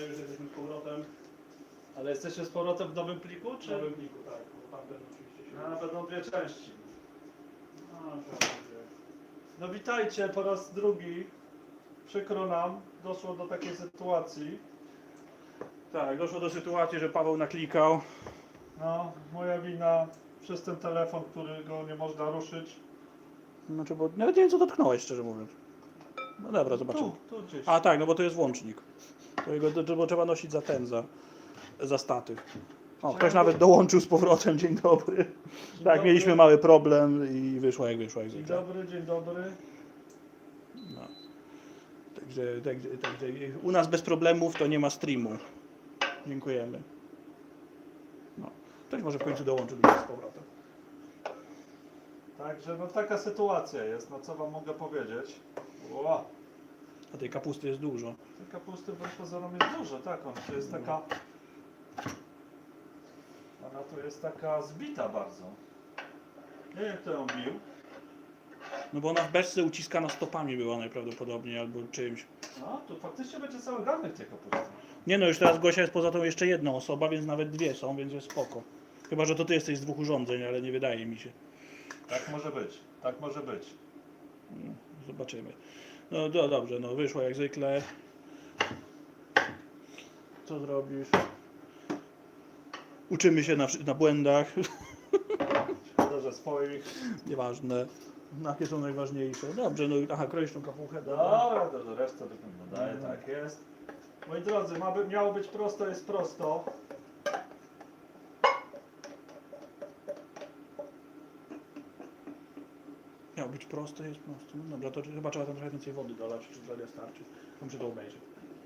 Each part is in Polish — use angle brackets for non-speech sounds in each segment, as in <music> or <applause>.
już jesteśmy z powrotem Ale jesteście z powrotem w nowym pliku, w czy? nowym pliku, tak. Bo tam będą oczywiście się... A, będą dwie części. Będzie. No witajcie po raz drugi. Przykro nam, doszło do takiej sytuacji. Tak, doszło do sytuacji, że Paweł naklikał. No, moja wina przez ten telefon, którego nie można ruszyć. Znaczy, bo nawet nie wiem co dotknąłeś, szczerze mówiąc. No dobra, zobaczymy. Tu, tu gdzieś. A tak, no bo to jest włącznik. To, to trzeba nosić za ten, za, za statyw. O, ktoś nawet dołączył z powrotem, dzień dobry. Tak, dobry. mieliśmy mały problem i wyszło jak wyszło, jak Dzień zwykle. dobry, dzień dobry. No. Także, także, także u nas bez problemów to nie ma streamu. Dziękujemy. No. Ktoś może w końcu dołączy do nas z powrotem. Także no taka sytuacja jest, no co wam mogę powiedzieć. Ła, A tej kapusty jest dużo. tej kapusty wbrew pozorom jest dużo, tak, ona to jest taka... Ona tu jest taka zbita bardzo. Nie wiem kto ją bił. No bo ona w beczce uciskana stopami była najprawdopodobniej albo czymś. No, tu faktycznie będzie cały garnek tej kapusty. Nie no, już teraz Gosia jest poza tą jeszcze jedna osoba, więc nawet dwie są, więc jest spoko. Chyba, że to ty jesteś z dwóch urządzeń, ale nie wydaje mi się. Tak może być, tak może być. No, zobaczymy. No do, dobrze, no wyszło jak zwykle. Co zrobisz? Uczymy się na, na błędach. Że swoich. Nieważne. Jakie są najważniejsze? Dobrze, no i- aha, kroisz tą kapuchę. Dobra, dobrze, resztę dodaję, tak jest. Moi drodzy, ma miało być prosto, jest prosto. Miał być prosto, jest prosto. No dobra, to chyba trzeba tam trochę więcej wody dolać, czy tyle starczy. Muszę to obejrzeć.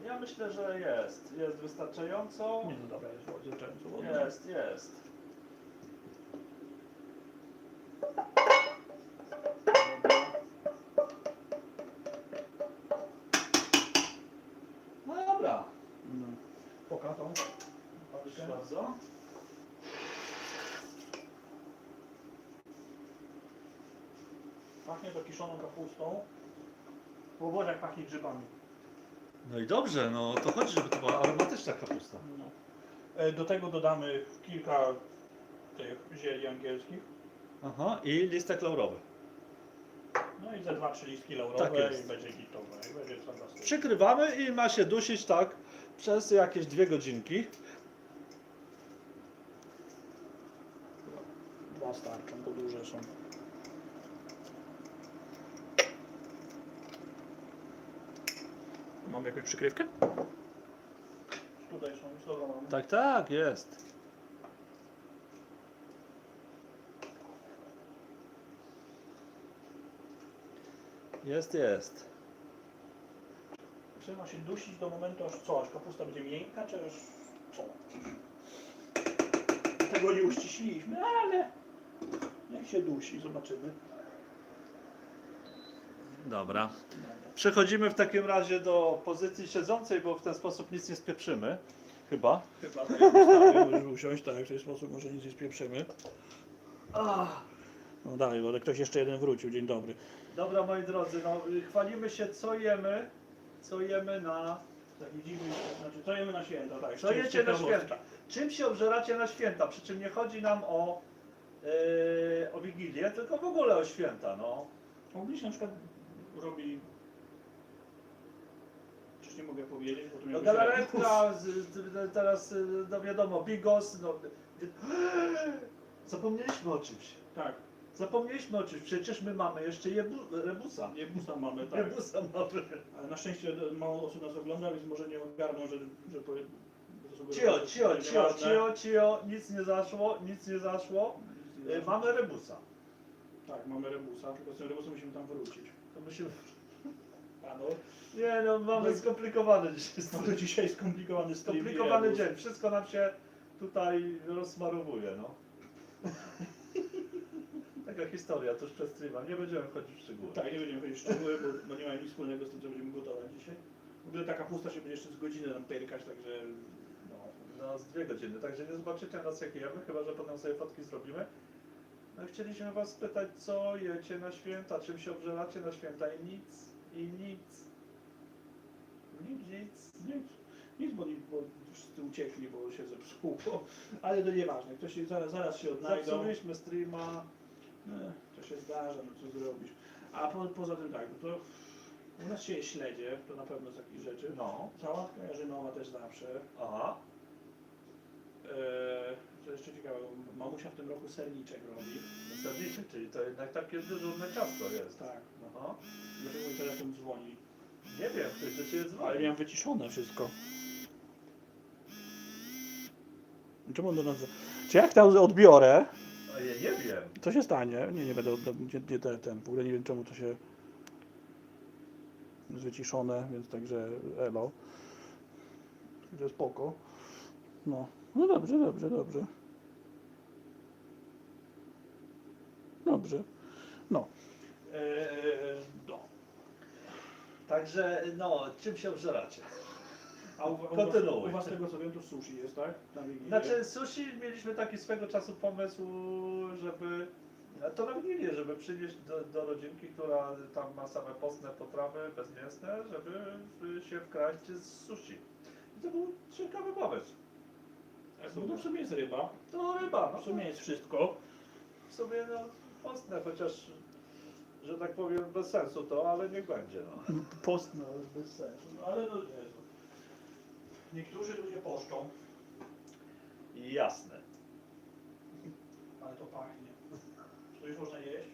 Ja myślę, że jest. Jest wystarczająco. Nie, no dobra, jest wystarczająco wody. Jest, jest. Pachnie to kiszoną kapustą. Wodź jak pachnie grzybami. No i dobrze, no to chodzi, żeby to była aromatyczna kapusta. No. E, Do tego dodamy kilka tych zieli angielskich. Aha, i listek laurowy. No i ze dwa, trzy listki laurowe Tak jest. i będzie gitowe. I będzie fantastycznie. Przykrywamy i ma się dusić tak przez jakieś dwie godzinki. Dwa starczą, bo duże są. Mam jakąś przykrywkę? Tutaj są, już mamy. Tak, tak, jest. Jest, jest. Trzeba się dusić do momentu, aż co? Aż kapusta będzie miękka, czy aż co? Tego nie uściśliliśmy, ale niech się dusi, zobaczymy. Dobra. Przechodzimy w takim razie do pozycji siedzącej, bo w ten sposób nic nie spieprzymy. Chyba. Chyba tak usiąść, tak, w ten sposób może nic nie spieprzymy. No dalej, ale ktoś jeszcze jeden wrócił, dzień dobry. Dobra, moi drodzy, no, chwalimy się, co jemy. Co jemy na. Taki dziwny, znaczy co jemy na święta, tak. Co jecie na święta? Czym się obżeracie na święta? Przy czym nie chodzi nam o, yy, o Wigilię, tylko w ogóle o święta, no. Mogliście na przykład robi... Coś nie mogę powiedzieć, bo tu No galaretka, z, z, teraz y, no wiadomo, bigos, no. Zapomnieliśmy o czymś. Tak, Zapomnieliśmy o czymś. Przecież my mamy jeszcze jebu, rebusa. nie busa mamy, tak. Rebusa mamy. Ale na szczęście mało osób nas ogląda, więc może nie ogarną, że... że powie... że to Cio, cio, cio, nieważne. cio, cio, nic nie zaszło, nic nie zaszło. Y. Mamy rebusa. Tak, mamy rebusa, tylko z tym rebusem musimy tam wrócić. To musimy... A no, Nie no, mamy skomplikowany dzisiaj. <laughs> no to dzisiaj skomplikowany stream. Skomplikowany dzień. Wszystko nam się tutaj rozsmarowuje, no. <laughs> Taka historia tuż przed streamem. Nie będziemy wchodzić w szczegóły. Tak, nie będziemy chodzić w szczegóły, bo, bo nie ma nic wspólnego z tym, co będziemy gotować dzisiaj. W ogóle ta kapusta się będzie jeszcze z godziny nam pyrkać, także... No, No, z dwie godziny, także nie zobaczycie nas jak jemy, chyba że potem sobie fotki zrobimy. No chcieliśmy was spytać, co jecie na święta, czym się obżeracie na święta i nic, i nic. nic, nic, nic. Nic, bo, bo wszyscy uciekli, bo się zepsuło. Ale to nieważne, ktoś się, zaraz, zaraz się odnajdą. Zepsuliśmy streama. E, To się zdarza, no co zrobisz. A po, poza tym tak, no to u nas się je śledzie, to na pewno z takich rzeczy. No. Sałatka jarzynowa też zawsze. Aha. Eee, co jeszcze ciekawe, mamusia w tym roku serniczek robi. Serniczy, czyli to jednak takie dyżurne ciasto jest. Tak. Aha. Dlaczego mi telefon dzwoni? Nie wiem, ktoś do ciebie dzwoni. Ale miałem wyciszone wszystko. Czemu on do nas... Czy jak to odbiorę, A ja nie wiem. co się stanie? Nie, nie będę, odda- nie, nie ten, ten, w ogóle nie wiem czemu to się jest wyciszone, więc także elo. Także spoko. No, no dobrze, dobrze, dobrze. Dobrze. No. Eee, no. Także, no, czym się obżeracie? A u, u, was, Kontynuuj. u was tego co wiem to sushi jest, tak? Na Wigilię? Znaczy, sushi mieliśmy taki swego czasu pomysł, żeby to na Wigilię, żeby przynieść do, do rodzinki, która tam ma same postne potrawy bezmięsne, żeby się wkraść z sushi. I to był ciekawy pomysł. No to w sumie jest ryba. To ryba, no W sumie jest wszystko. w sumie no, postne, chociaż, że tak powiem, bez sensu to, ale niech będzie. No. Postno, bez sensu. No ale no Jezu. Niektórzy ludzie poszczą, Jasne. ale to pachnie. To już można jeść?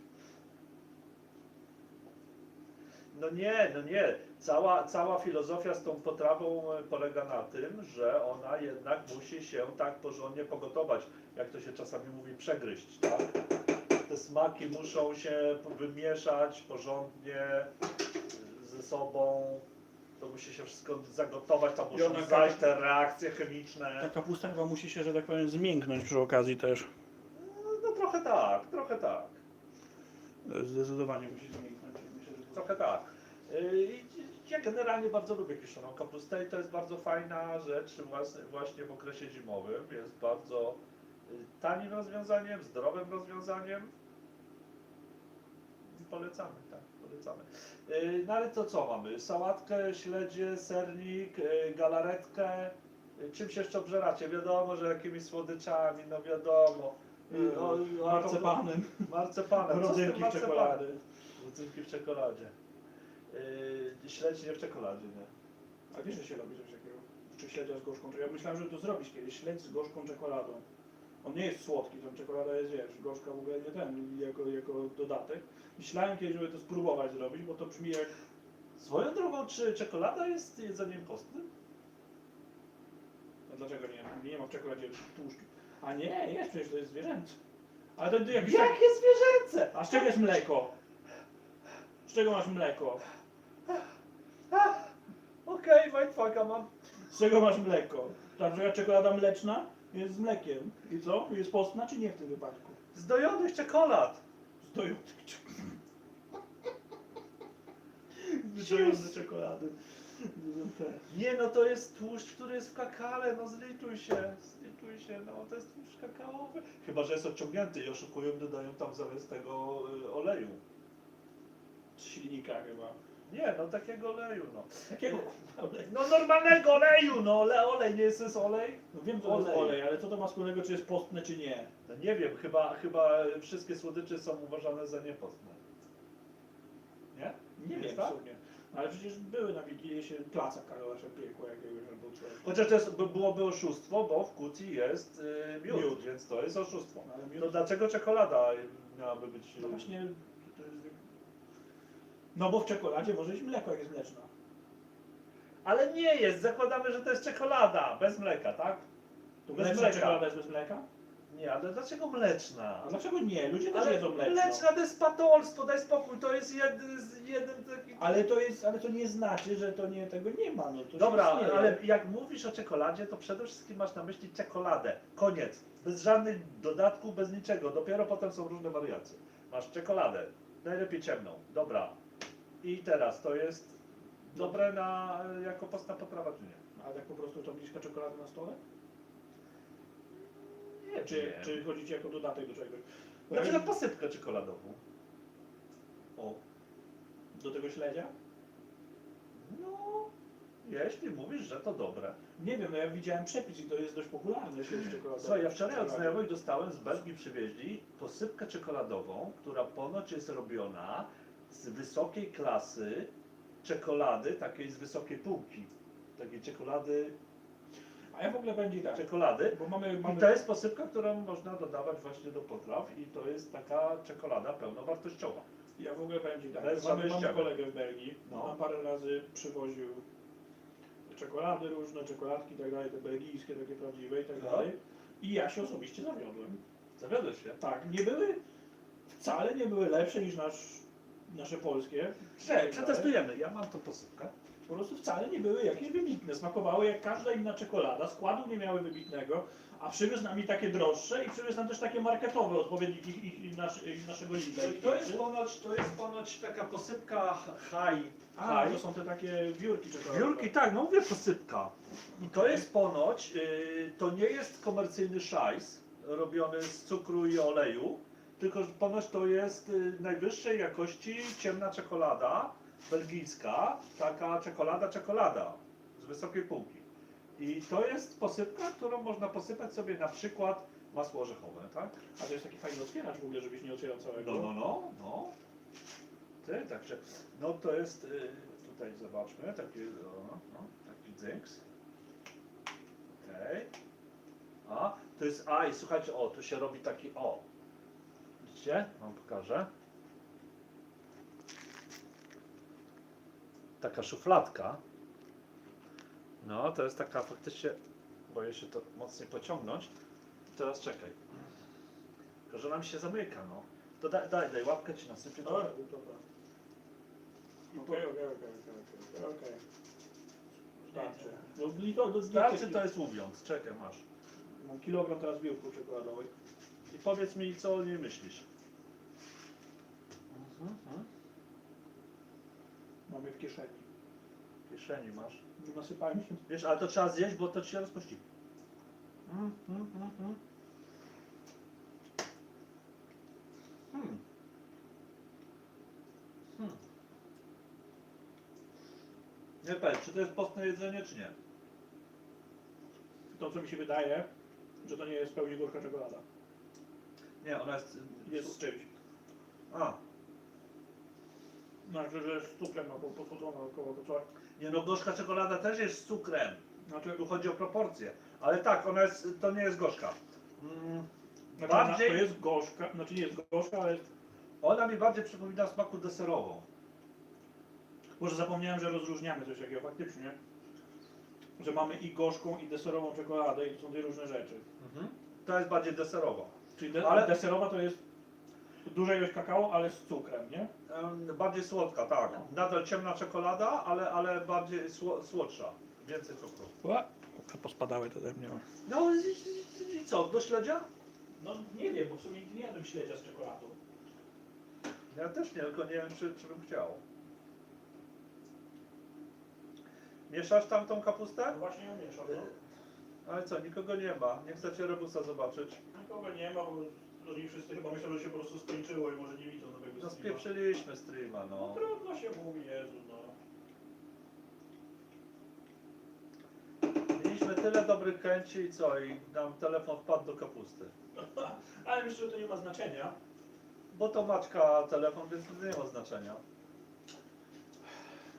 No nie, no nie. Cała, cała filozofia z tą potrawą e, polega na tym, że ona jednak musi się tak porządnie pogotować, jak to się czasami mówi, przegryźć, tak? Te smaki muszą się wymieszać porządnie ze sobą. To musi się wszystko zagotować, tam muszą ona zajść te reakcje chemiczne. Ta kapusta chyba musi się, że tak powiem, zmięknąć przy okazji też. No, no trochę tak, trochę tak. Zdecydowanie musi zmięknąć. Trochę tak. Yy, Ja generalnie bardzo lubię kiszoną kapustę i to jest bardzo fajna rzecz właśnie- w okresie zimowym. Jest bardzo y, tanim rozwiązaniem, zdrowym rozwiązaniem. Polecamy, tak, polecamy. Yy, No ale to co mamy? Sałatkę, śledzie, sernik, galaretkę. Czymś jeszcze obżeracie? Wiadomo, że jakimiś słodyczami, no wiadomo. O- o- Marcepanem. Marcepanem. Co z tym marcepanem? Rodzynki w czekoladzie. Yy, śledź nie w czekoladzie, nie? A wiesz, że się robi coś takiego? Czy śledzia z gorzką czekoladą? Ja myślałem, że to zrobić kiedyś. Śledź z gorzką czekoladą. On nie jest słodki, tam czekolada jest, wiesz, gorzka w ogóle nie ten, jako, jako dodatek. Myślałem kiedyś, żeby to spróbować zrobić, bo to brzmi jak... Swoją drogą, czy czekolada jest jedzeniem postnym? No dlaczego nie? Nie ma w czekoladzie tłuszczu. A nie, jest, przecież to jest zwierzęce. Ale to, to jakiś tak... Jakie zwierzęce! A z czego jest mleko? Z czego masz mleko? Okej, okay, mam. Z czego masz mleko? Na przykład czekolada mleczna jest z mlekiem. I co? Jest postna czy nie w tym wypadku? Z dojonych czekolad. Z dojących <laughs> Dojące czekolady. Nie, no to jest tłuszcz, który jest w kakale, no zlituj się, zlituj się, no to jest tłuszcz kakaowy. Chyba, że jest odciągnięty i oszukują, dodają tam zamiast tego y, oleju. Z silnika chyba. Nie, no takiego oleju, no. Jakiego? No normalnego oleju, no ale olej nie jest, jest olej? No wiem, co to jest Olej. olej, ale co to ma wspólnego, czy jest postne, czy nie? No nie wiem, chyba, chyba wszystkie słodycze są uważane za niepostne. Nie? Nie Jest wiem tak? w sumie. Ale przecież były na Wigilię się placa Karolasza piekło jakiegoś albo coś. Chociaż to jest, by- byłoby oszustwo, bo w kucji jest y, miód, Miód. więc to jest oszustwo. Ale To miód, dlaczego czekolada miałaby być... no właśnie. No bo w czekoladzie może być mleko, jak jest mleczna. Ale nie jest, zakładamy, że to jest czekolada, bez mleka, tak? To Bez mleczna mleka. czekolada jest bez mleka? Nie, ale dlaczego mleczna? A dlaczego nie? Ludzie też Ale jedzą mleczno. mleczna to jest patolstwo, daj spokój, to jest jeden, z- jeden taki... Ale to jest, ale to nie znaczy, że to nie, tego nie ma. No, to Dobra, istnieje. ale jak mówisz o czekoladzie, to przede wszystkim masz na myśli czekoladę. Koniec. Bez żadnych dodatków, bez niczego. Dopiero potem są różne wariacje. Masz czekoladę, najlepiej ciemną. Dobra. I teraz to jest dobre na, jako postna potrawa, czy nie? A tak po prostu tabliczka czekolady na stole? Nie, Czy, czy chodzi ci jako dodatek do czegoś? Bo Na ja przykład posypkę czekoladową. O. do tego śledzia? No, Jeśli mówisz, że to dobre. Nie wiem, no ja widziałem przepis i to jest dość popularne. Słuchaj, ja wczoraj od znajomych dostałem z Belgii przywieźli posypkę czekoladową, która ponoć jest robiona z wysokiej klasy czekolady, takiej z wysokiej półki. Takiej czekolady, A ja w ogóle będzie tak, czekolady. bo mamy... I mamy to jest posypka, którą można dodawać właśnie do potraw i to jest taka czekolada pełnowartościowa. Ja w ogóle Ci tak, Bez mamy, mamy kolegę w Belgii, No. on parę razy przywoził czekolady różne, czekoladki i tak dalej, te belgijskie, takie prawdziwe i tak No. dalej. I ja się osobiście zawiodłem. Zawiodłeś się? Tak, nie były, wcale nie były lepsze niż nasz, nasze polskie. Cześć, przetestujemy. Ja mam tą posypkę. Po prostu wcale nie były jakieś wybitne. Smakowały jak każda inna czekolada, składu nie miały wybitnego, a przywiózł nam i takie droższe i przywiózł nam też takie marketowe, odpowiednik ich, ich, ich, nasz, ich naszego linka. To jest ponoć, to jest ponoć taka posypka high. A, high. to są te takie wiórki czekoladowe. Wiórki, tak, no mówię posypka. I to jest ponoć, yy, to nie jest komercyjny szajs robiony z cukru i oleju, tylko że ponoć to jest yy, najwyższej jakości ciemna czekolada belgijska, taka czekolada, czekolada z wysokiej półki. I to jest posypka, którą można posypać sobie na przykład masło orzechowe, tak? A to jest taki fajny otwieracz w ogóle, żebyś nie otwierał całego. No, no, no, no. Ty, także, no to jest, y, tutaj zobaczmy, taki, o, no, taki dzynks. Okej. A, to jest, a i słuchajcie, o, tu się robi taki, o. Widzicie? Wam pokażę. Taka szufladka. No, to jest taka faktycznie, boję się to mocniej pociągnąć. Teraz czekaj. Tylko, że nam się zamyka, no. To daj, daj, daj łapkę ci nasypię. Dobra, dobra. Okej, okej, okej, okej, okej, okej. Starczy. No, i to, to, Starczy to jest mówiąc. Czekaj, masz. Mam kilogram teraz wiórków czekoladowych. I powiedz mi, co o niej myślisz. Mamy w kieszeni. W kieszeni masz. Nasypałem się. Wiesz, ale to trzeba zjeść, bo to ci się rozpuści. Mm, mm, mm, mm. Hmm. Hmm. Nie powiem, czy to jest postne jedzenie, czy nie? To, co mi się wydaje, że to nie jest w pełni górka czekolada. Nie, ona jest... Jest z czymś. A, Znaczy, że z cukrem albo posłodzona około to coś. nie no, gorzka czekolada też jest z cukrem. Znaczy, Tu chodzi o proporcje. Ale tak, ona jest, to nie jest gorzka. Mm, znaczy bardziej, to jest gorzka, znaczy nie jest gorzka, ale jest... ona mi bardziej przypomina smaku deserową. Może zapomniałem, że rozróżniamy coś takiego faktycznie. Że mamy i gorzką, i deserową czekoladę i to są dwie różne rzeczy. To jest bardziej deserowa. Czyli de Ale- deserowa to jest duża ilość kakao, ale z cukrem, nie? Bardziej słodka, tak. Nadal ciemna czekolada, ale, ale bardziej sło, słodsza. Więcej cukru. Pospadały to ze mnie. No i, i, i co, do śledzia? No nie wiem, bo w sumie nigdy nie jadłem śledzia z czekoladą. Ja też nie, tylko nie wiem, czy, czy bym chciał. Mieszasz tam tą kapustę? No właśnie ją mieszam, no. Ale co, nikogo nie ma. Nie chcecie rebusa zobaczyć. Nikogo nie ma, bo oni wszyscy chyba myślą, że się po prostu skończyło i może nie widzą nowego No streama. spieprzyliśmy streama, No no. trudno się mówi, Jezu, no. Mieliśmy tyle dobrych chęci i co? I nam telefon wpadł do kapusty. <laughs> Ale myślę, że to nie ma znaczenia. Bo to Maćka telefon, więc to nie ma znaczenia.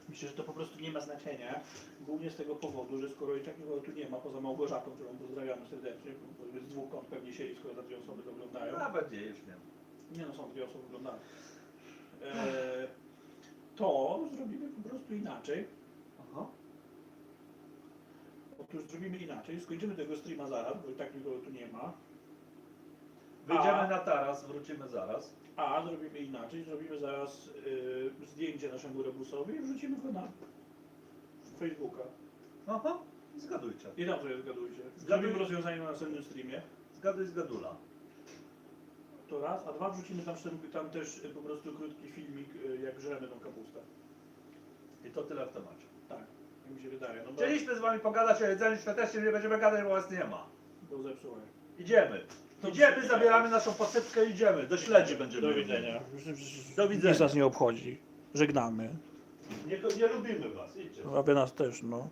Myślę, że to po prostu nie ma znaczenia. Głównie z tego powodu, że skoro i tak nikogo tu nie ma, poza Małgorzatą, którą pozdrawiamy serdecznie, bo z dwóch kąt pewnie siedzi, skoro za dwie osoby to oglądają. Nawet nie, już nie. Nie no, są dwie osoby oglądane. E, to zrobimy po prostu inaczej. Aha. Otóż zrobimy inaczej. Skończymy tego streama zaraz, bo i tak nikogo tu nie ma. Wyjdziemy A. na taras, wrócimy zaraz. A zrobimy inaczej. Zrobimy zaraz y, zdjęcie naszemu rebusowi i wrzucimy go na Facebooka. Aha, zgadujcie. I tam sobie zgadujcie. Zgaduj- Zrobimy rozwiązanie na następnym streamie. Zgaduj zgadula. To raz, a dwa wrzucimy tam, tam też y, po prostu krótki filmik, y, jak żremy tą kapustę. I to tyle w temacie. Tak, jak mi się wydaje. No bo, Chcieliśmy z wami pogadać o jedzeniu świątecznym, nie będziemy gadać, bo was nie ma. bo zepsułem. Idziemy. Idziemy, zabieramy naszą posypkę, idziemy. Do śledzi będziemy. Do widzenia. Do widzenia. Nic nas nie obchodzi. Żegnamy. Nie, nie lubimy was, idźcie. Nas też, no.